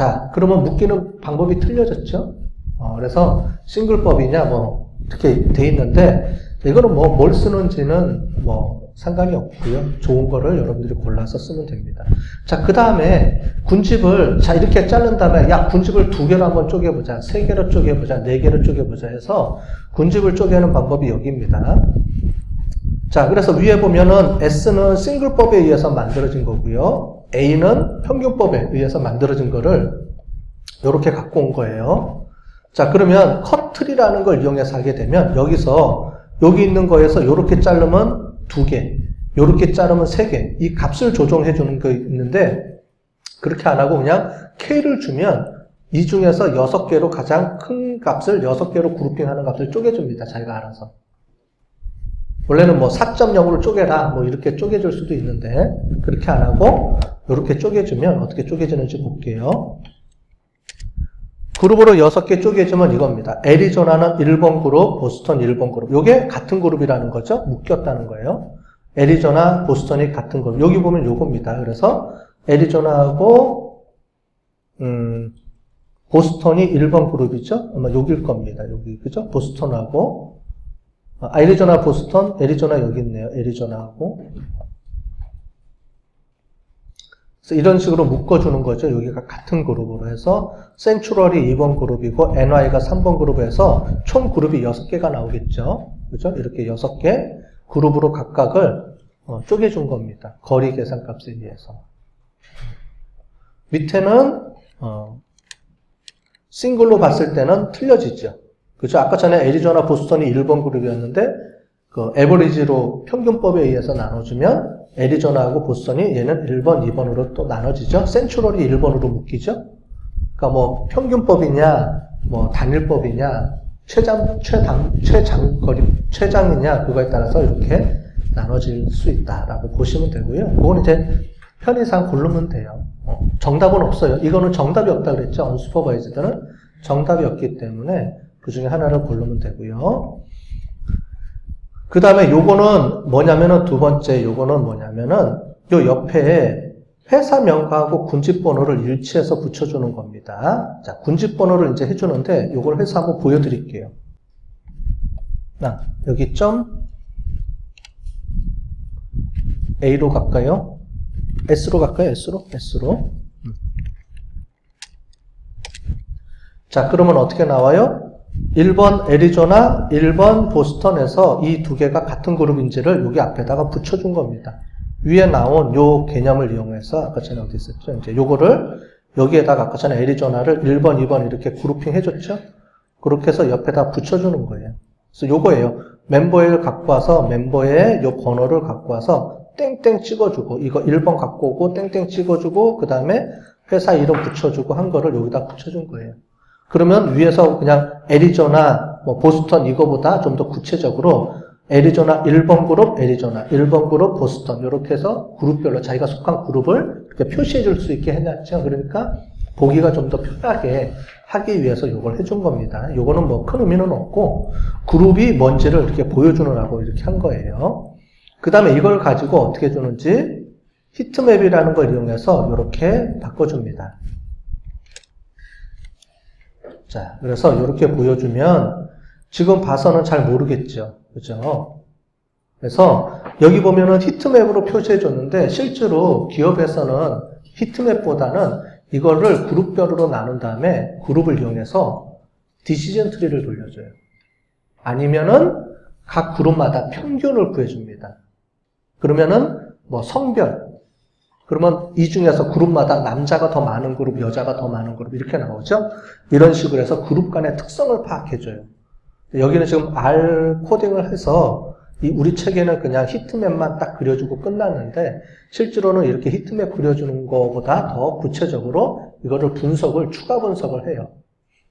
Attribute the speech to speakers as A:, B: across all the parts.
A: 자, 그러면 묶이는 방법이 틀려졌죠? 어, 그래서 싱글법이냐, 뭐, 이렇게 돼 있는데, 이거는 뭐, 뭘 쓰는지는 뭐, 상관이 없고요. 좋은 거를 여러분들이 골라서 쓰면 됩니다. 자, 그 다음에 군집을, 자, 이렇게 자른 다음에, 야, 군집을 두 개로 한번 쪼개보자. 세 개로 쪼개보자. 네 개로 쪼개보자 해서 군집을 쪼개는 방법이 여기입니다. 자, 그래서 위에 보면은 S는 싱글법에 의해서 만들어진 거고요. A는 평균법에 의해서 만들어진 거를 이렇게 갖고 온 거예요. 자, 그러면 커트리라는 걸 이용해서 하게 되면 여기서 여기 있는 거에서 이렇게 자르면 두 개, 이렇게 자르면 세 개. 이 값을 조정해 주는 거 있는데 그렇게 안 하고 그냥 K를 주면 이 중에서 여섯 개로 가장 큰 값을 여섯 개로 그룹핑하는 값을 쪼개줍니다. 자기가 알아서. 원래는 뭐 4.0으로 쪼개라 뭐 이렇게 쪼개줄 수도 있는데 그렇게 안 하고 이렇게 쪼개주면 어떻게 쪼개지는지 볼게요. 그룹으로 6개 쪼개주면 이겁니다. 애리조나는 1번 그룹, 보스턴 1번 그룹. 요게 같은 그룹이라는 거죠. 묶였다는 거예요. 애리조나, 보스턴이 같은 그룹. 여기 보면 요겁니다. 그래서 애리조나하고 음, 보스턴이 1번 그룹이죠. 아마 여길 겁니다. 여기 그죠? 보스턴하고 아, 애리조나, 보스턴, 애리조나 여기 있네요. 애리조나하고 그래서 이런 식으로 묶어주는 거죠. 여기가 같은 그룹으로 해서 센츄럴이 2번 그룹이고 NY가 3번 그룹에서 총 그룹이 6개가 나오겠죠. 그죠? 이렇게 6개 그룹으로 각각을 어, 쪼개준 겁니다. 거리 계산 값에 의해서. 밑에는 어, 싱글로 봤을 때는 틀려지죠. 그죠? 아까 전에 애리조나 보스턴이 1번 그룹이었는데 그 에버리지로 평균법에 의해서 나눠주면 애리조나하고 보스턴이 얘는 1번, 2번으로 또 나눠지죠. 센츄럴이 1번으로 묶이죠. 그러니까 뭐 평균법이냐, 뭐 단일법이냐, 최장 최당 최장 거리 최장이냐 그거에 따라서 이렇게 나눠질 수 있다라고 보시면 되고요. 그건 이제 편의상 고르면 돼요. 어, 정답은 없어요. 이거는 정답이 없다 그랬죠. 언슈퍼바이즈드는 정답이 없기 때문에 그 중에 하나를 고르면 되고요. 그 다음에 요거는 뭐냐면은 두 번째 요거는 뭐냐면은 요 옆에 회사 명가하고 군집 번호를 일치해서 붙여주는 겁니다. 자, 군집 번호를 이제 해주는데 요걸 회사 한번 보여드릴게요. 나 여기 점 A로 갈까요? S로 갈까요? S로? S로. 음. 자, 그러면 어떻게 나와요? 1번 애리조나, 1번 보스턴에서 이 두 개가 같은 그룹인지를 여기 앞에다가 붙여준 겁니다. 위에 나온 요 개념을 이용해서 아까 전에 어디 있었죠? 이제 요거를 여기에다가 아까 전에 애리조나를 1번, 2번 이렇게 그룹핑 해줬죠? 그렇게 해서 옆에다 붙여주는 거예요. 그래서 요거예요. 멤버를 갖고 와서 멤버의 요 번호를 갖고 와서 땡땡 찍어주고 이거 1번 갖고 오고 땡땡 찍어주고 그 다음에 회사 이름 붙여주고 한 거를 여기다 붙여준 거예요. 그러면 위에서 그냥 애리조나, 뭐 보스턴 이거보다 좀 더 구체적으로 애리조나 1번 그룹, 애리조나 1번 그룹, 보스턴 이렇게 해서 그룹별로 자기가 속한 그룹을 이렇게 표시해 줄 수 있게 해놨죠. 그러니까 보기가 좀 더 편하게 하기 위해서 이걸 해준 겁니다. 이거는 뭐 큰 의미는 없고 그룹이 뭔지를 이렇게 보여주느라고 이렇게 한 거예요. 그 다음에 이걸 가지고 어떻게 해주는지 히트맵이라는 걸 이용해서 이렇게 바꿔줍니다. 자, 그래서 이렇게 보여주면 지금 봐서는 잘 모르겠죠. 그죠? 그래서 여기 보면은 히트맵으로 표시해 줬는데 실제로 기업에서는 히트맵보다는 이거를 그룹별로 나눈 다음에 그룹을 이용해서 디시전 트리를 돌려줘요. 아니면은 각 그룹마다 평균을 구해줍니다. 그러면은 뭐 성별, 그러면 이 중에서 그룹마다 남자가 더 많은 그룹, 여자가 더 많은 그룹 이렇게 나오죠. 이런 식으로 해서 그룹 간의 특성을 파악해줘요. 여기는 지금 R 코딩을 해서 이 우리 책에는 그냥 히트맵만 딱 그려주고 끝났는데 실제로는 이렇게 히트맵 그려주는 것보다 더 구체적으로 이거를 분석을 추가 분석을 해요.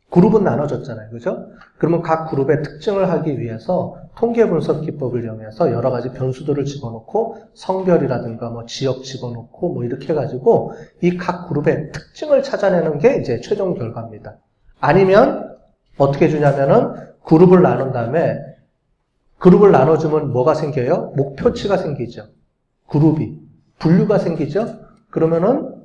A: 그룹은 나눠졌잖아요. 그죠? 그러면 각 그룹의 특징을 하기 위해서 통계 분석 기법을 이용해서 여러 가지 변수들을 집어넣고 성별이라든가 뭐 지역 집어넣고 뭐 이렇게 해가지고 이 각 그룹의 특징을 찾아내는 게 이제 최종 결과입니다. 아니면 어떻게 주냐면은 그룹을 나눈 다음에 그룹을 나눠주면 뭐가 생겨요? 목표치가 생기죠. 그룹이. 분류가 생기죠? 그러면은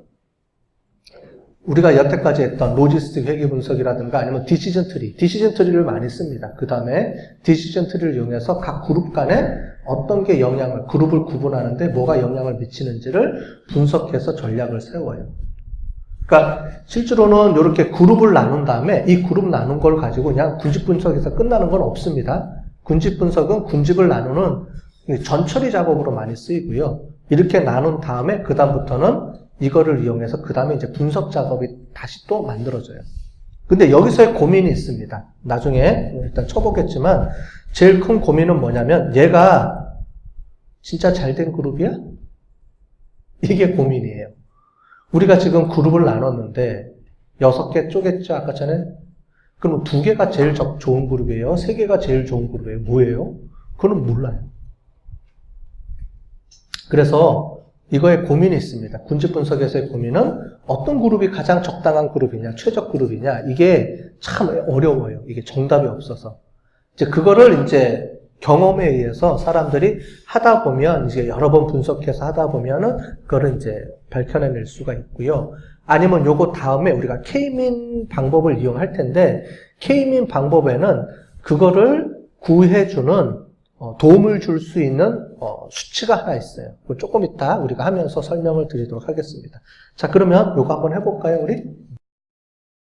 A: 우리가 여태까지 했던 로지스틱 회계 분석이라든가 아니면 디시전 트리, 디시전 트리를 많이 씁니다. 그 다음에 디시전 트리를 이용해서 각 그룹 간에 어떤 게 영향을, 그룹을 구분하는데 뭐가 영향을 미치는지를 분석해서 전략을 세워요. 그러니까 실제로는 이렇게 그룹을 나눈 다음에 이 그룹 나눈 걸 가지고 그냥 군집 분석에서 끝나는 건 없습니다. 군집 분석은 군집을 나누는 전처리 작업으로 많이 쓰이고요. 이렇게 나눈 다음에 그 다음부터는 이거를 이용해서 그 다음에 이제 분석 작업이 다시 또 만들어져요. 근데 여기서의 고민이 있습니다. 나중에 일단 쳐보겠지만 제일 큰 고민은 뭐냐면 얘가 진짜 잘 된 그룹이야? 이게 고민이에요. 우리가 지금 그룹을 나눴는데 여섯 개 쪼갰죠 아까 전에? 그럼 두 개가 제일 적- 좋은 그룹이에요? 세 개가 제일 좋은 그룹이에요? 뭐예요? 그건 몰라요. 그래서 이거에 고민이 있습니다. 군집 분석에서의 고민은 어떤 그룹이 가장 적당한 그룹이냐, 최적 그룹이냐, 이게 참 어려워요. 이게 정답이 없어서. 이제 그거를 이제 경험에 의해서 사람들이 하다 보면 이제 여러 번 분석해서 하다 보면은 그거를 이제 밝혀내낼 수가 있고요. 아니면 요거 다음에 우리가 K민 방법을 이용할 텐데 K민 방법에는 그거를 구해주는 어, 도움을 줄 수 있는 어, 수치가 하나 있어요. 조금 이따 우리가 하면서 설명을 드리도록 하겠습니다. 자, 그러면 요거 한번 해볼까요, 우리?